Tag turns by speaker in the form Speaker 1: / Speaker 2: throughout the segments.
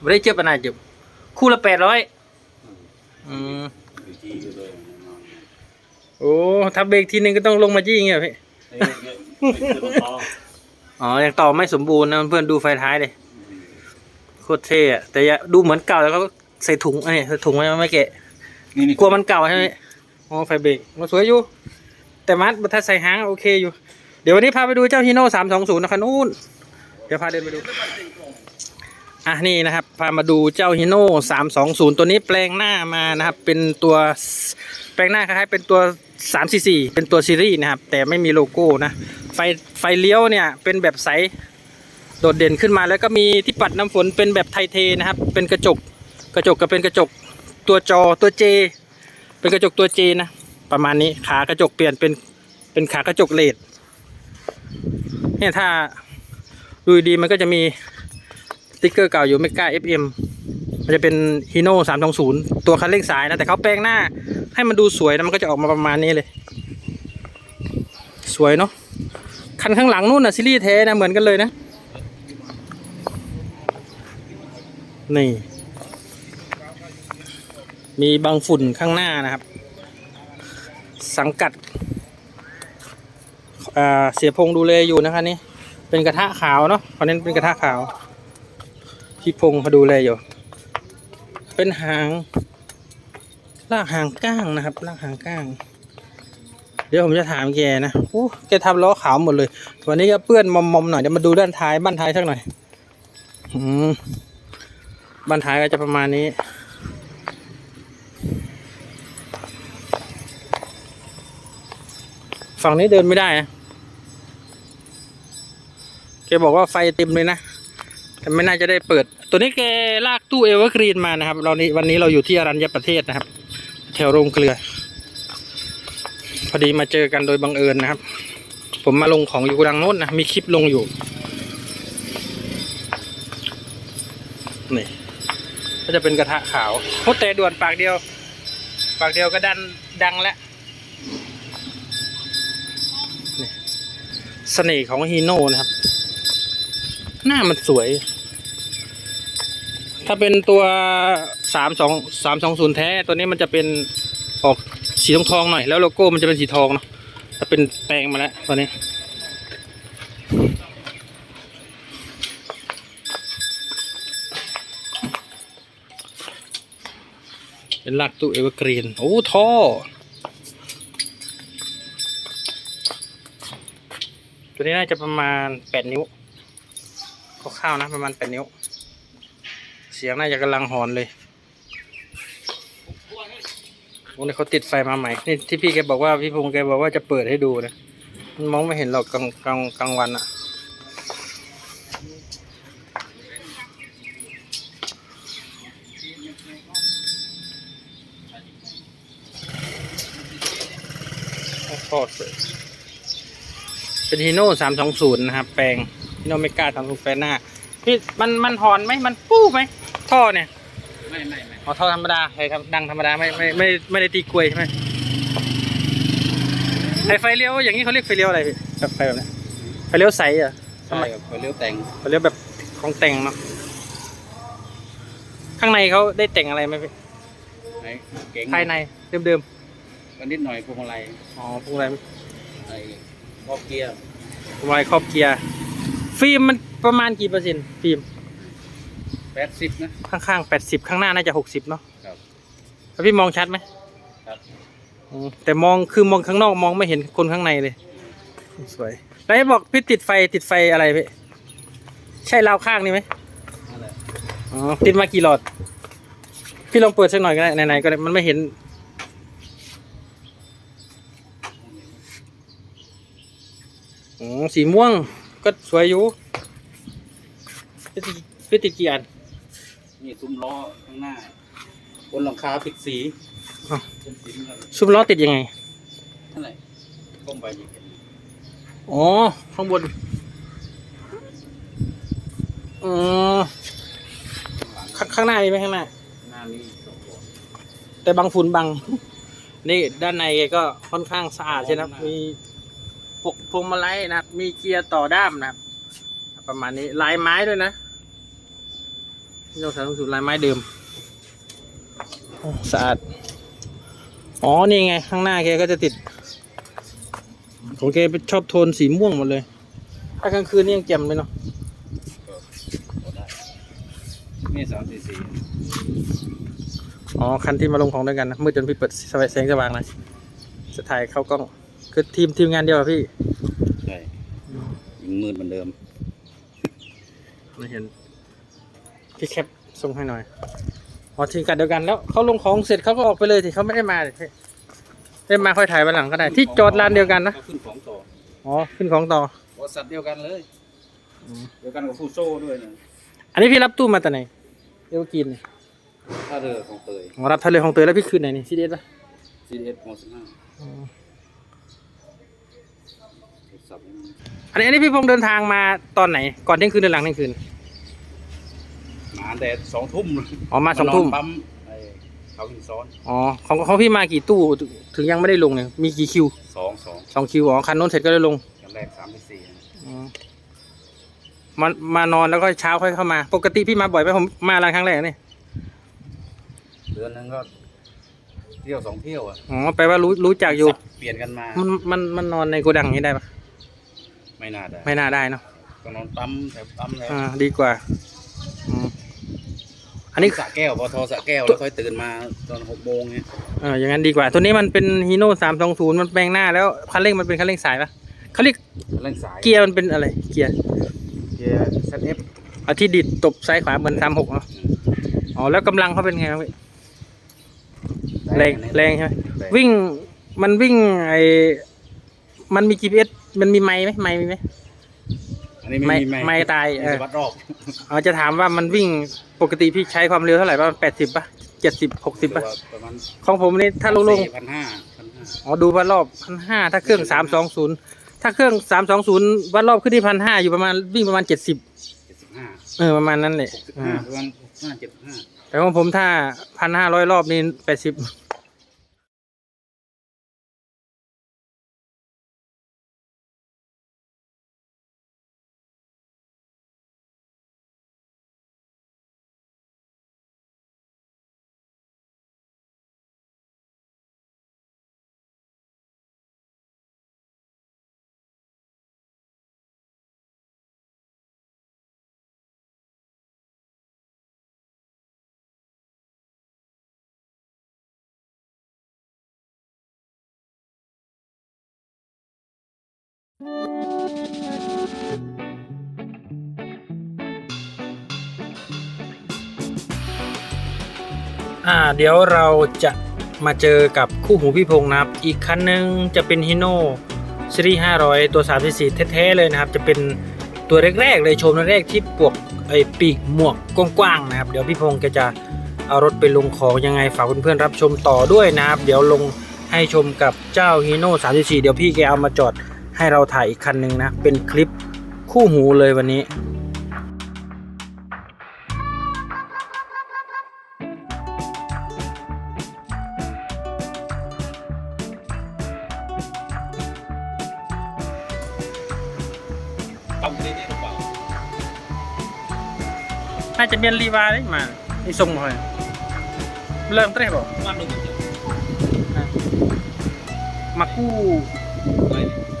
Speaker 1: ไม่ได้เจ็บปะนายเจ็บคู่ละแปดร้อยอืม
Speaker 2: อยู่ที่อยู่เลย
Speaker 1: โอ้ถ้าเบรกทีนึงก็ต้องลงมาจี้อย่างเงี้ยพี่
Speaker 2: เอ้ยเอ้ยเอ้ยเดี๋ยวต่อ
Speaker 1: อ๋อยังต่อไม่สมบูรณ์นะเพื่อนดูไฟท้ายเลยโคตรเท่อะแต่อย่าดูเหมือนเก่าแล้วก็ใส่ถุงอันนี้ใส่ถุงไว้ไม่แกะ
Speaker 2: นี่นี่
Speaker 1: กลัวมันเก่าใช่ไหมอ๋อไฟเบรกมันสวยอยู่ แต่มัดบัถ้าใส่หางโอเคอยู่ เดี๋ยววันนี้พาไปดูเจ้าฮีโน่สามสองศูนย์นะครับนู่น เดี๋ยวพาเดินไปดู อะนี่นะครับ พามาดูเจ้าฮีโน่สามสองศูนย์ตัวนี้แปลงหน้ามานะครับ เป็นตัวแปลงหน้าคล้ายๆเป็นตัวสามสี่สี่เป็นตัวซีรีส์นะครับ แต่ไม่มีโลโก้นะ ไฟไฟเลี้ยวเนี่ยเป็นแบบใสโดดเด่นขึ้นมาแล้วก็มีที่ปัดน้ำฝนเป็นแบบไทเทนะครับ เป็นกระจกกระจกก็เป็นกระจกตัวจอตัวเจ เป็นกระจกตัวเจนะ ประมาณนี้ขากระจกเปลี่ยนเป็นเป็นขากระจกเลดเนี่ยถ้าดูดีมันก็จะมี ติ๊กเกอร์เก่าอยู่ไม่กล้า FM มันจะเป็นฮีโน่สามสองศูนย์ตัวคันเร่งสายนะ แต่เขาแปลงหน้า ให้มันดูสวยนะมันก็จะออกมาประมาณนี้เลย สวยเนาะคันข้างหลังนู่นนะซีรีส์แท้นะเหมือนกันเลยนะ นี่ มีบางฝุ่นข้างหน้านะครับ สังกัดอ่าเสียพงดูแลอยู่นะคะนี่เป็นกระทะขาวเนาะเขาเน้นเป็นกระทะขาว พี่พงเขาดูแลอยู่ เป็นหางลากหางก้างนะครับลากหางก้าง เดี๋ยวผมจะถามแกนะโอ้แกทำล้อขาวหมดเลย วันนี้ก็เปื้อนมอมๆหน่อยเดี๋ยวมาดูด้านท้ายบ้านท้ายสักหน่อยอืมบ้านท้ายก็จะประมาณนี้ฝั่งนี้เดินไม่ได้นะแกบอกว่าไฟเต็มเลยนะ ไม่น่าจะได้เปิด ตัวนี้แกลากตู้เอเวอร์กรีนมานะครับเรานี้วันนี้เราอยู่ที่อรัญญประเทศนะครับ แถวโรงเกลือ พอดีมาเจอกันโดยบังเอิญนะครับ ผมมาลงของอยู่กดังโน้นนะมีคลิปลงอยู่นี่ก็จะเป็นกระทะขาวโคตรแต่ด่วนปากเดียว ปากเดียวก็ดันดังแล้วนี่เสน่ห์ของฮีโน่นะครับ หน้ามันสวย ถ้าเป็นตัวสามสองสามสองศูนย์แท้ตัวนี้มันจะเป็นออกสีทองทองๆหน่อย แล้วโลโก้มันจะเป็นสีทองเนาะจะเป็นแปลงมาแล้วตอนนี้เป็นลากตู้เอเวอร์กรีน โอ้ ท่อ ตัวนี้น่าจะประมาณแปดนิ้ว คร่าวๆนะประมาณแปดนิ้ว เสียงน่าจะกำลังหอนเลยโอ้นี่เขาติดไฟมาใหม่ นี่ที่พี่แกบอกว่าพี่พงษ์แกบอกว่าจะเปิดให้ดูนะมันมองไม่เห็นหรอกกลางกลางกลางวันอะทอดเป็นฮีโน่สามสองศูนย์นะครับ แปลง ฮีโน่ไม่กล้าทำทุกแฟนหน้าพี่มันมันหอนไหมมันปู้ไหมท่อเนี่ย
Speaker 2: ไม่ไม่ไม่
Speaker 1: อ๋อท่อธรรมดาเลยครับดังธรรมดาไม่ไม่ไม่ไม่ได้ตีกลวยใช่ไหมไอไฟเลี้ยวอย่างนี้เขาเรียกไฟเลี้ยวอะไรพี่แบบไฟแบบนี้ไฟเลี้ยวใสเหรอะ
Speaker 2: ใช่ครับไปเลี้ยวแต่ง
Speaker 1: ไฟเลี้ยวแบบของแต่งเนาะข้างในเขาได้แต่งอะไรไหมพี่
Speaker 2: ไหนเก่ง
Speaker 1: ภายในเดิม
Speaker 2: ก็นิดหน่อยพวงมาลัย
Speaker 1: ๆอ๋อพวกอะไร
Speaker 2: ไอ้ครอบเกียร์
Speaker 1: พวกอะไรครอบเกียร์ ฟิล์มมันประมาณกี่เปอร์เซ็นต์ฟิล์ม
Speaker 2: แปดสิบนะ
Speaker 1: ข้างๆแปดสิบข้างหน้าน่าจะหกสิบเนาะ
Speaker 2: ครับ
Speaker 1: แล้วพี่มองชัดไหม
Speaker 2: ครับ
Speaker 1: อืมแต่มองคือมองข้างนอกมองไม่เห็นคนข้างในเลย สวยแล้วให้บอกพี่ติดไฟติดไฟอะไรพี่ใช่ราวข้างนี่ไหม
Speaker 2: นั่นแหละ
Speaker 1: อ๋อติดมากี่หลอด พี่ลองเปิดสักหน่อยก็ได้ไหนๆก็ได้มันไม่เห็น อ๋อสีม่วง ก็สวยอยู่พี่ติดพี่ติดกี่อัน
Speaker 2: นี่ซุ้มล้อข้างหน้า บนหลังคาปิดสี
Speaker 1: อ้าว
Speaker 2: เป็นสีน้ำเงิน
Speaker 1: ซุปล้อติดยังไง
Speaker 2: นั่นแหละก้มไปอีก
Speaker 1: อ๋อ ข้างบนอืมข้างข้างหน้ามีไหมข้างหน้า
Speaker 2: หน้านี้สองตัว
Speaker 1: แต่บางฝุ่นบาง นี่ด้านในก็ค่อนข้างสะอาดใช่ไหมครับมี พวกพวงมาลัยนะครับ มีเกียร์ต่อด้ามนะครับ ประมาณนี้ลายไม้ด้วยนะนี่เราใส่ลงสู่ลายไม้เดิมโอ้สะอาด อ๋อ นี่ไง ข้างหน้าแกก็จะติด ของแกเป็นชอบโทนสีม่วงหมดเลย ถ้ากลางคืนนี่ยังแจ่มเลยเนาะ
Speaker 2: พอได้นี่สามสี่สี่
Speaker 1: อ๋อ คันที่มาลงของด้วยกันนะมืดจนพี่เปิดสว่างแสงสว่างนะจะถ่ายเข้ากล้อง คือทีมทีมงานเดียวอะพี่
Speaker 2: ใช่ยังมืดเหมือนเดิม
Speaker 1: ไม่เห็นพี่แคปส่งให้หน่อยอ๋อทีมกันเดียวกันแล้วเขาลงของเสร็จเขาก็ออกไปเลยที่เขาไม่ได้มาเลยพี่ได้มาค่อยถ่ายวันหลังก็ได้ ที่จอดลานเดียวกันนะ
Speaker 2: ก็ขึ้นของต่อ
Speaker 1: อ๋อขึ้นของต่อ
Speaker 2: บริษัทเดียวกันเลย
Speaker 1: อืม
Speaker 2: เดียวกันกับฟูโซ่ด้วยนะ
Speaker 1: อันนี้พี่รับตู้มาแต่ไหนเอวกิน
Speaker 2: ถ้าเรือของเตย
Speaker 1: อ๋อรับทะเลของเตยแล้วพี่คืนไหนนี่ซีเดสป่ะ
Speaker 2: ซีเอสโมสิบห้า
Speaker 1: อ๋อ
Speaker 2: สับ
Speaker 1: อันนี้อันนี้พี่พงษ์เดินทางมาตอนไหน ก่อนเที่ยงคืนหรือหลังเที่ยงคืน
Speaker 2: มาแต่สองทุ่ม
Speaker 1: อ๋อมาสองทุ่ม
Speaker 2: นนปั๊มไอ้เขาหินซ้อน
Speaker 1: อ๋อของของพี่มากี่ตู้ถึงยังไม่ได้ลงเนี่ยมีกี่คิว
Speaker 2: สองสอง
Speaker 1: สองคิวอ๋อคันโน้นเสร็จก็ได้ลง
Speaker 2: กันแรกสามที่สี่
Speaker 1: อ๋อมามานอนแล้วก็เช้าค่อยเข้ามา ปกติพี่มาบ่อยไหมผมมาร้านครั้งแรกนี่
Speaker 2: เดือนหนึงก็ เที่ยวสองเที่ยวอะ
Speaker 1: อ๋อแปลว่ารู้รู้จักอยู่
Speaker 2: สับเปลี่ยนกันมา
Speaker 1: มันมันมันนอนในโกดังนี้ได้ปะ
Speaker 2: ไม่น่าได้
Speaker 1: ไม่น่าได้เนาะ
Speaker 2: ก็นอนปั๊มแถวปั๊มแล้ว
Speaker 1: อ่าดีกว่าอืมอันนี้
Speaker 2: สระแก้วพอโทรสระแก้วแล้วค่อยตื่นมาตอนหกโมงเนี่ย
Speaker 1: เอออย่างนั้นดีกว่า ตัวนี้มันเป็นฮีโน่สามสองศูนย์มันแปลงหน้าแล้วคันเร่งมันเป็นคันเร่งสายปะเขาเรียก
Speaker 2: เร่งสาย
Speaker 1: เกียร์มันเป็นอะไร เกียร์
Speaker 2: เกียร์เซตเอฟ
Speaker 1: เอาที่ดิดตบซ้ายขวาเหมือนสามหกเนาะอ๋อแล้วกำลังเขาเป็นไงครับพี่แรงแรงใช่ไหมวิ่งมันวิ่งไอมันมี GPS มันมีไม้ไหมไม้มีไหม
Speaker 2: อันนี้ไม่มี
Speaker 1: ไม่ไม่ตายเออ
Speaker 2: มีแต่วัดรอบ
Speaker 1: อ๋อจะถามว่ามันวิ่งปกติพี่ใช้ความเร็วเท่าไหร่ประมาณแปดสิบป่ะเจ็ดสิบหกสิบป่ะ
Speaker 2: ประมาณ
Speaker 1: ของผมนี่ถ้าลงลง
Speaker 2: พันห้าพันห้า
Speaker 1: อ๋อดูวัดรอบพันห้าถ้าเครื่องสามสองศูนย์ถ้าเครื่องสามสองศูนย์วัดรอบขึ้นที่พันห้าอยู่ประมาณวิ่งประมาณเจ็ดสิบ
Speaker 2: เจ็ดสิบห้า
Speaker 1: เออประมาณนั้นแหละ
Speaker 2: หกสิบ
Speaker 1: อ่า
Speaker 2: ห้าประมาณหกสิบห้าเจ็ดสิบห้า
Speaker 1: แต่ของผมถ้าพันห้าร้อยรอบนี่แปดสิบ อ่าเดี๋ยวเราจะมาเจอกับคู่หูพี่พงษ์นะครับ อีกคันหนึ่งจะเป็นฮิโน่ซีรีส์500 ตัว 3 4 แท้ๆเลยนะครับ จะเป็นตัวแรกๆเลยชมแรกที่ปวกไอปีกหมวกกว้างๆนะครับ เดี๋ยวพี่พงษ์แกจะเอารถไปลงของยังไงฝากเพื่อนๆรับชมต่อด้วยนะครับ เดี๋ยวลงให้ชมกับเจ้าฮีโน่34 เดี๋ยวพี่แกเอามาจอด ให้เราถ่ายอีกคันหนึ่งนะ เป็นคลิปคู่หูเลยวันนี้
Speaker 2: ปั๊มนี้ได้หรือเปล่า
Speaker 1: น่าจะเป็นรีวาได้มาไอ้ทรงมาเลยเริ่มเต้นบอก
Speaker 2: ปั๊มหนึ่งเดียว
Speaker 1: มากู้
Speaker 2: ไป
Speaker 1: มีลูกเกิดครูน้ำกันไหน
Speaker 2: กู้มา
Speaker 1: งั้นน้ำมาตอนนี้กินทำงานว่ามากู้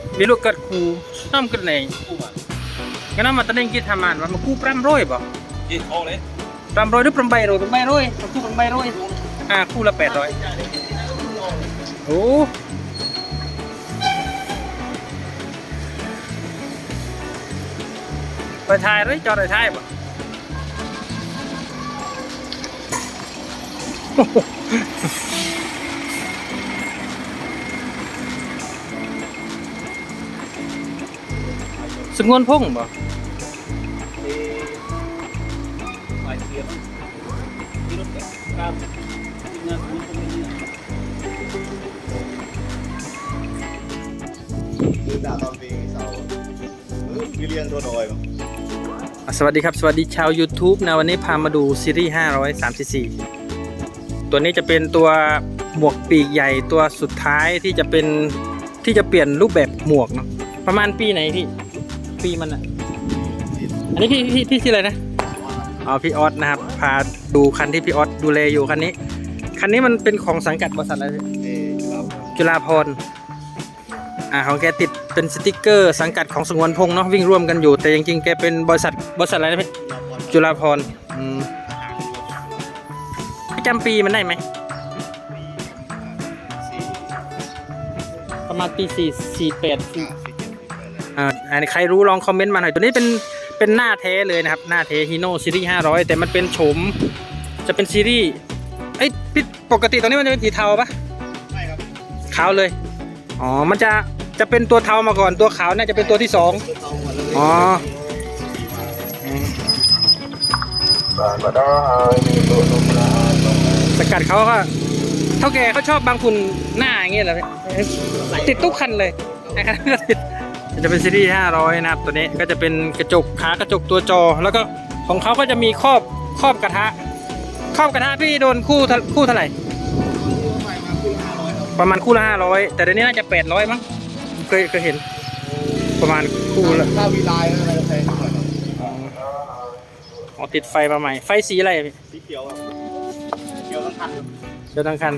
Speaker 1: ปรำร้อยบ่
Speaker 2: ยี่โอเลย
Speaker 1: ปรำร้อยหรือปรำใบร้อยปรำใบร้อยมากู้ปรำใบร้อยอ่าคู่ละแปดร้อยโอ้ไปถ่ายเลยจอดไปถ่ายบ่
Speaker 3: ด่าตอนปีเสาร์วิเลียนโดนอยมั้ง
Speaker 1: อสวัสดีครับ สวัสดีชาว YouTube นะ วันนี้พามาดูซีรีส์534ตัวนี้จะเป็นตัวหมวกปีกใหญ่ตัวสุดท้ายที่จะเป็นที่จะเปลี่ยนรูปแบบหมวกเนาะประมาณปีไหนพี่ ปีมันอะ อันนี้พี่พี่พี่ชื่ออะไรนะ อ๋อพี่ออสนะครับ พาดูคันที่พี่ออสดูแลอยู่คันนี้ คันนี้มันเป็นของสังกัดบริษัทอะไรจุฬาพรอ่าของแกติดเป็นสติกเกอร์ สังกัดของสงวนพงษ์เนาะวิ่งร่วมกันอยู่ แต่จริงๆแกเป็นบริษัทบริษัทอะไรนะพี่จุฬาพรอืมจำปีมันได้ไหม ประมาณปีสี่สี่แปด
Speaker 3: สี่
Speaker 1: อ่าอันนี้ใครรู้ลองคอมเมนต์มาหน่อยตัวนี้เป็นเป็นหน้าแท้เลยนะครับ หน้าแท้ฮีโน่ซีรีส์ห้าร้อยแต่มันเป็นโฉมจะเป็นซีรีส์เอ้ยพี่ปกติตอนนี้มันจะเป็นสีเทาปะ
Speaker 3: ไม่ครับ
Speaker 1: ขาวเลยอ๋อมันจะจะเป็นตัวเทามาก่อนตัวขาวน่าจะเป็นตัวที่สอง
Speaker 3: เอาหมดเลย
Speaker 1: อ๋อสกัดเขาก็เท่าแก่เขาชอบบางคุณหน้าอย่างเงี้ยเหรอพี่ติดทุกคันเลยนะครับก็ติด จะเป็นซีรีส์500 นะครับ ตัวนี้ก็จะเป็นกระจกขากระจกตัวจอ แล้วก็ของเขาก็จะมีครอบครอบกระทะครอบกระทะพี่โดนคู่เท่าคู่เท่าไหร่ประมาณคู่ละ500แต่เดี๋ยวนี้น่าจะ800มั้งเคยเคยเห็น ประมาณคู่ละ
Speaker 3: ถ้าวีไลน์อะไรจะแพงหน่อยครับ
Speaker 1: อ๋อติดไฟมาใหม่ ไฟสีอะไรอะพี่
Speaker 3: สีเขียวครับเขียวทั้งคันครับ
Speaker 1: เดี๋ยวทั้งคัน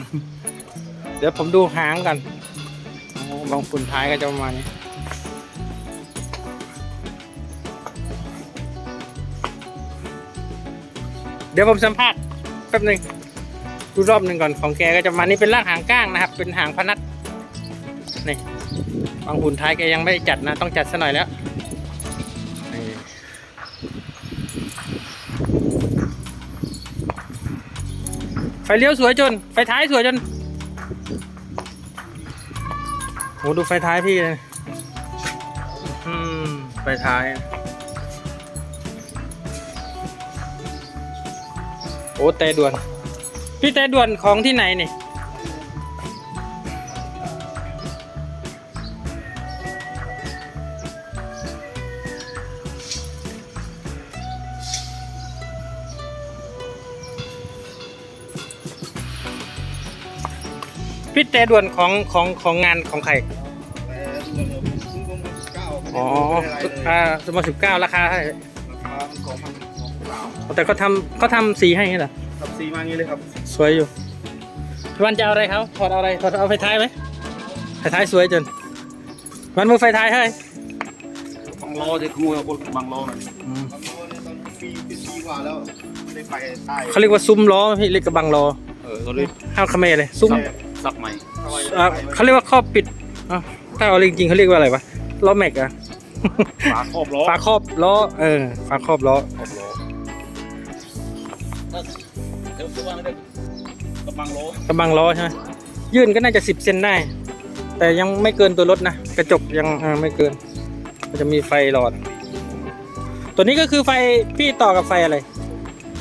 Speaker 1: เดี๋ยวผมดูหางกันโอ้บางฝุ่นท้ายก็จะประมาณนี้ เดี๋ยวผมสัมภาษณ์แป๊บหนึ่งดูรอบหนึ่งก่อนของแกก็จะมานี้เป็นร่างหางก้างนะครับ เป็นหางพนัดนี่บางหุ่นท้ายแกยังไม่จัดนะ ต้องจัดซะหน่อยแล้วไฟเลี้ยวสวยจน ไฟท้ายสวยจนโหดูไฟท้ายพี่เลยอืมไฟท้าย อ้แต่ด่วน พี่แต่ด่วนของที่ไหนนี่พี่แต่ด่วนของของของงานของใครอ๋อ
Speaker 3: ได้รู้อะไรเลย
Speaker 1: อ่าสมมติสิบเก้าราคาเท่าไหร่ แต่เขาทำเขาทำสีให้เหรอ
Speaker 3: ทับซีมางี้เลยครับ
Speaker 1: สวยอยู่พี่วันจะเอาอะไรเขาถอดเอาอะไรถอดเอาไฟท้ายไหมไฟท้ายสวยจนวันมือไฟท้ายให้
Speaker 3: บางโลจะขโมยเอาคนบางโลหน่อยบางโลเนี่ยตอนปีปีปีกว่าแล้วไม่ได้ไปใต้
Speaker 1: เขาเรียกว่าซุ้มล้อพี่เรียกกระบังล้อ
Speaker 3: เออเขาเรียก
Speaker 1: ห้าวเขมรเลยซุ้ม
Speaker 3: สับใหม่
Speaker 1: อ่าเขาเรียกว่าครอบปิดอะถ้าเอาจริงๆเขาเรียกว่าอะไรวะล้อแม็กอะ
Speaker 3: ฝาครอบล้อ
Speaker 1: ฝาครอบล้อเออฝาครอบล้อ
Speaker 3: ครอบล้อ
Speaker 2: เดี๋ยวซื้อวางเลยกำลังโล
Speaker 1: กระบังล้อใช่ไหมยื่นก็น่าจะสิบเซนได้ แต่ยังไม่เกินตัวรถนะ กระจกยังอ่าไม่เกินมันจะมีไฟหลอด ตัวนี้ก็คือไฟพี่ต่อกับไฟอะไร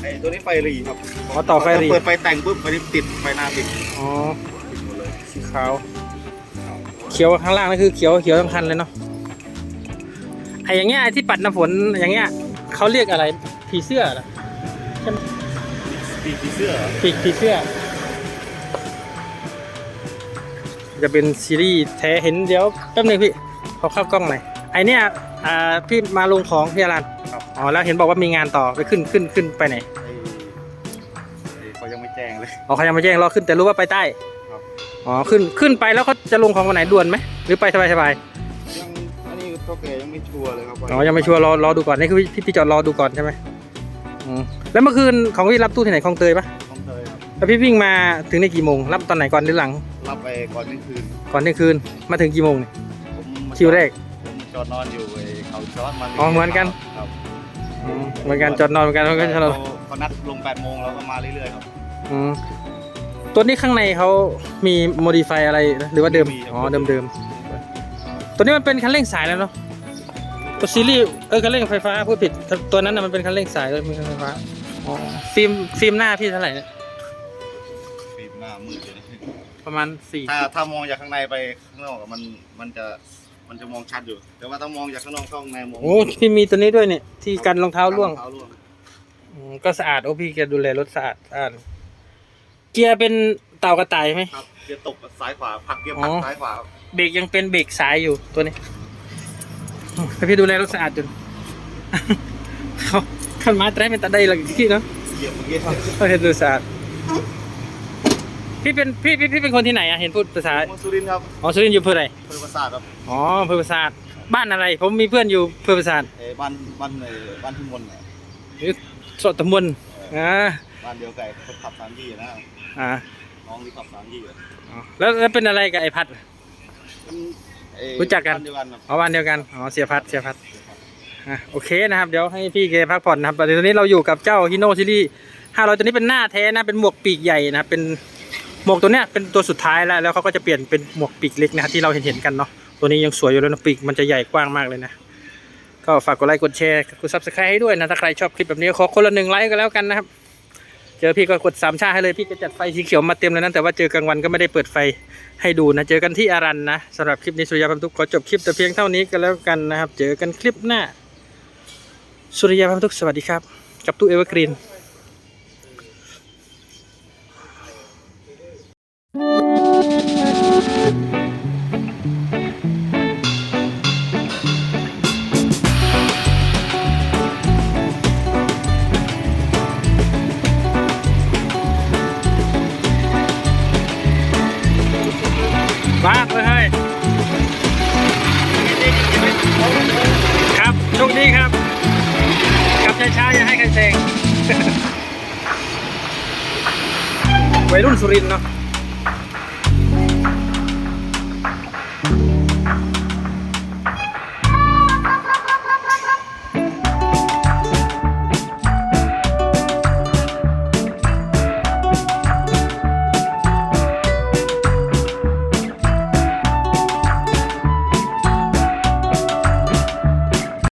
Speaker 3: ไอ้ตัวนี้ไฟหรีครับ
Speaker 1: อ๋อต่อไฟหรี่
Speaker 3: เปิดไฟแต่งปุ๊บไฟนี้ติดไฟหน้าติด
Speaker 1: อ๋อ
Speaker 3: ติดหมดเลย
Speaker 1: สีขาว เขียวข้างล่างนั่นคือเขียวเขียวทั้งคันเลยเนาะไอ้อย่างเงี้ยไอ้ที่ปัดน้ำฝนอย่างเงี้ยเขาเรียกอะไรผีเสื้อเหรอ
Speaker 3: ปีกผีเสื้อเหรอ
Speaker 1: ปีกผีเสื้อ จะเป็นซีรีส์แท้เห็นเดี๋ยวแป๊บนึงพี่ขอเข้ากล้องหน่อยไอเนี้ยอ่าพี่มาลงของพี่อารัน
Speaker 3: ครับ
Speaker 1: อ๋อแล้วเห็นบอกว่ามีงานต่อไปขึ้นขึ้นขึ้นไปไหน
Speaker 3: ไอ้ไอ้เขายังไม่แจ้งเลย
Speaker 1: อ๋อเขายังไม่แจ้งรอขึ้นแต่รู้ว่าไปใต้
Speaker 3: ครับ
Speaker 1: อ๋อขึ้นขึ้นไปแล้วเขาจะลงของวันไหนด่วนไหมหรือไปสบายสบาย
Speaker 3: ยังอันนี้เท่าแก่ยังไม่ชัวร์เลยครับ
Speaker 1: ๆอ๋อยังไม่ชัวร์รอรอดูก่อนนี่คือพี่พี่จอดรอดูก่อนใช่ไหมอืม แล้วเมื่อคืนของพี่รับตู้ที่ไหนคลองเตยปะ
Speaker 3: ต้องเตยครับ
Speaker 1: แล้วพี่วิ่งมาถึงในกี่โมง รับตอนไหนก่อนหรือหลัง
Speaker 3: รับไปก่อนเที่ยงคืน
Speaker 1: ก่อนเที่ยงคืนมาถึงกี่โมงเนี่ย
Speaker 3: ผมมา
Speaker 1: คิวแรก
Speaker 3: ผมจอดนอนอยู่ไอ้เขาจอดมัน
Speaker 1: อ๋อเหมือนกัน
Speaker 3: ครับ
Speaker 1: อืมเหมือนกันจอดนอนเหมือนกันเหมือนกัน
Speaker 3: เขา
Speaker 1: เรา
Speaker 3: เขานัดลง8โมงเราก็มาเรื่อยๆครับ
Speaker 1: อืมตัวนี้ข้างในเขามีโมดิฟายอะไรนะหรือว่าเดิม
Speaker 3: มีครับ
Speaker 1: อ๋อเดิมเดิมๆตัวนี้มันเป็นคันเร่งสายแล้วเนาะตัวซีรีส์เออคันเร่งไฟฟ้าพูดผิดตัวนั้นนะมันเป็นคันเร่งสายเลยเป็นคันไฟฟ้า อ๋อฟิล์มฟิล์มหน้าพี่เท่าไหร่เนี่ย
Speaker 3: ฟิล์มหน้ามืดเลย
Speaker 1: ประมาณสี่
Speaker 3: ถ้าถ้ามองจากข้างในไปข้างนอกอะมันมันจะไฟมันจะมองชัดอยู่ แต่ว่าต้องมองจากข้างนอกเข้าข้างในมอง
Speaker 1: โอ้พี่มีตัวนี้ด้วยเนี่ย ที่กันรองเท้าร่วง
Speaker 3: เท้าร่วง
Speaker 1: อืมก็สะอาดโอ้พี่แกดูแลรถสะอาดสะอาดเกียร์เป็นเต่ากระต่ายไหม
Speaker 3: ครับเกียร์ตกซ้ายขวาผลักเกียร์ผลัก
Speaker 1: อ๋อ
Speaker 3: ซ้ายขวาครับ
Speaker 1: เบรกยังเป็นเบรกสายอยู่ตัวนี้ให้พี่ดูแลรถสะอาดจน เขา ขันมาแตรเป็นตาได้หลักที่เนาะ
Speaker 3: เหยียบเมื่อกี้
Speaker 1: เขาเห็นดูสะอาดพี่เป็นพี่พี่พี่เป็นคนที่ไหนอะเห็นพูดภาษา
Speaker 3: มสุรินทร์ครับ
Speaker 1: อ๋อสุรินทร์อยู่อำเพื่ออะไร
Speaker 3: เพื่อนประสาทครับ
Speaker 1: อ๋ออำเภอปราสาทบ้านอะไร ผมมีเพื่อนอยู่อำเภอปราสาท
Speaker 3: เอ้ยบ้านบ้านเอ้ยบ้านทุ่งมนต์น่ะ
Speaker 1: หรือสดตำบลอ่า
Speaker 3: บ้านเดียวไก่คนขับสามยี่นะ
Speaker 1: อ่า
Speaker 3: น้องที่ขับสามยี่อะ
Speaker 1: อ๋อแล้วแล้วเป็นอะไรกับไอพัด
Speaker 3: มันเอ้ย
Speaker 1: รู้จักกัน
Speaker 3: บ้านเดียวกันครับ
Speaker 1: อ๋อบ้านเดียวกันอ๋อเสียพัดเสียพัด อะโอเคนะครับ เดี๋ยวให้พี่เกพักผ่อนนะครับตอนนี้เราอยู่กับเจ้าฮิโนซิลี่ห้าร้อยตัวนี้เป็นหน้าแท้นะ เป็นหมวกปีกใหญ่นะครับเป็นหมวกตัวเนี้ยเป็นตัวสุดท้ายแล้ว แล้วเขาก็จะเปลี่ยนเป็นหมวกปีกเล็กนะครับที่เราเห็นเห็นๆกันเนาะ ตัวนี้ยังสวยอยู่เลยนะปีกมันจะใหญ่กว้างมากเลยนะ ก็ฝากกดไลค์กดแชร์กดซับสไครต์ให้ด้วยนะ ถ้าใครชอบคลิปแบบนี้ขอคนละหนึ่งไลค์ก็แล้วกันนะครับ เจอพี่ก็กดสามชาให้เลยพี่ก็จัดไฟสีเขียวมาเต็มเลยนะแต่ว่าเจอกลางวันก็ไม่ได้เปิดไฟให้ดูนะ เจอกันที่อารันนะสำหรับคลิปนี้สุริยาพันธุกขอจบคลิปแต่เพียงเท่านี้ก็แล้วกันนะครับ เจอกันคลิปหน้า สุริยาพันธุกสวัสดีครับ กับตู้เอเวอร์กรีน วัย